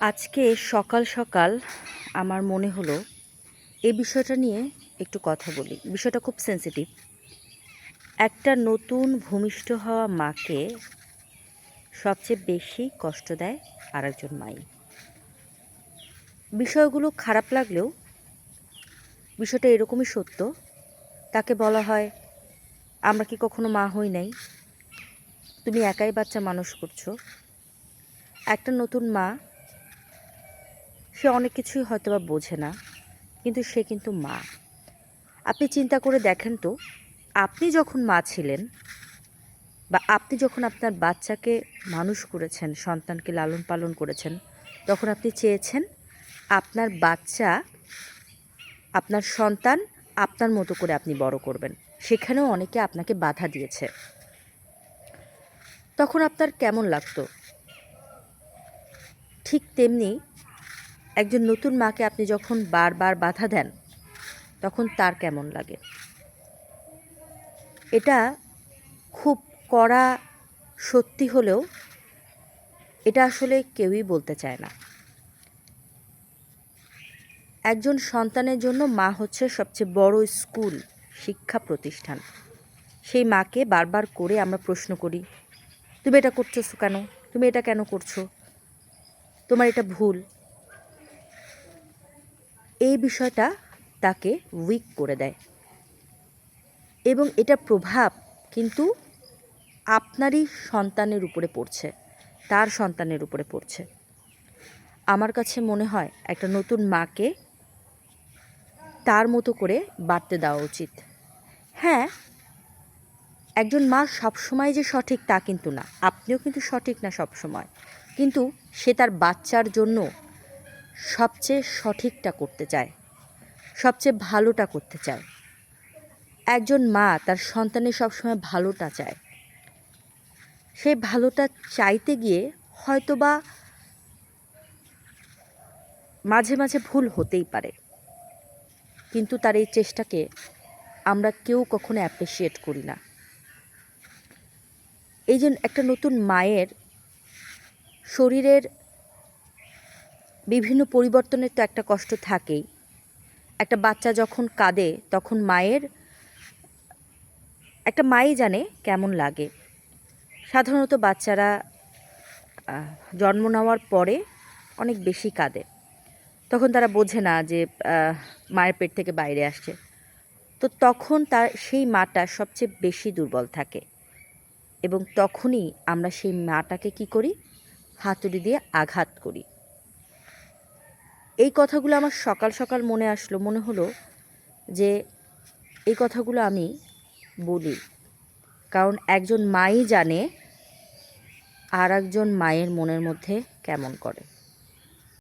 আজকে সকাল সকাল আমার মনে হলো এই বিষয়টা নিয়ে একটু কথা বলি। বিষয়টা খুব সেন্সিটিভ একটা নতুন ভূমিষ্ঠ হওয়া মাকে সবচেয়ে বেশি কষ্ট দেয় আরেকজন মাই। বিষয়গুলো খারাপ লাগলেও বিষয়টা এরকমই সত্য। তাকে বলা হয়, আমরা কি কখনো মা হই নাই? তুমি একাই বাচ্চা মানুষ করছ। একটা নতুন মা সে অনেক কিছুই হয়তো বা বোঝে না, কিন্তু সে কিন্তু মা। আপনি চিন্তা করে দেখেন তো, আপনি যখন মা ছিলেন বা আপনি যখন আপনার বাচ্চাকে মানুষ করেছেন, সন্তানকে লালন পালন করেছেন, তখন আপনি চেয়েছেন আপনার বাচ্চা, আপনার সন্তান আপনার মতো করে আপনি বড় করবেন। সেখানেও অনেকে আপনাকে বাধা দিয়েছে। তখন আপনার কেমন লাগতো? ঠিক তেমনি একজন নতুন মাকে আপনি যখন বারবার বাধা দেন, তখন তার কেমন লাগে? এটা খুব কড়া সত্যি হলেও এটা আসলে কেউই বলতে চায় না। একজন সন্তানের জন্য মা হচ্ছে সবচেয়ে বড় স্কুল শিক্ষা প্রতিষ্ঠান। সেই মাকে বারবার করে আমরা প্রশ্ন করি, তুমি এটা করছ কেন? তুমি এটা কেন করছ? তোমার এটা ভুল। এই বিষয়টা তাকে উইক করে দেয়। এবং এটা প্রভাব কিন্তু আপনারই সন্তানের উপরে পড়ছে, তার সন্তানের উপরে পড়ছে। আমার কাছে মনে হয় একটা নতুন মাকে তার মতো করে বাড়তে দেওয়া উচিত। হ্যাঁ একজন মা সবসময় যে সঠিক তা কিন্তু না, আপনিও কিন্তু সঠিক না সবসময়। কিন্তু সে তার বাচ্চার জন্য সবচেয়ে সঠিকটা করতে চায়, সবচেয়ে ভালোটা করতে চায়। একজন মা তার সন্তানের সবসময় ভালোটা চায়। সেই ভালোটা চাইতে গিয়ে হয়তোবা মাঝে মাঝে ভুল হতেই পারে। কিন্তু তার এই চেষ্টাকে আমরা কেউ কখনো অ্যাপ্রিসিয়েট করি না। এই যে একটা নতুন মায়ের শরীরের বিভিন্ন পরিবর্তনের তো একটা কষ্ট থাকেই। একটা বাচ্চা যখন কাঁদে, তখন মায়ের, একটা মাই জানে কেমন লাগে। সাধারণত বাচ্চারা জন্ম নেওয়ার পরে অনেক বেশি কাঁদে। তখন তারা বোঝে না যে মায়ের পেট থেকে বাইরে আসছে। তো তখন তার, সেই মাটা সবচেয়ে বেশি দুর্বল থাকে। এবং তখনই আমরা সেই মাটাকে কি করি? হাতুড়ি দিয়ে আঘাত করি। এই কথাগুলো আমার সকাল সকাল মনে আসলো, মনে হলো যে এই কথাগুলো আমি বলি। কারণ একজন মাই জানে আর একজন মায়ের মনের মধ্যে কেমন করে।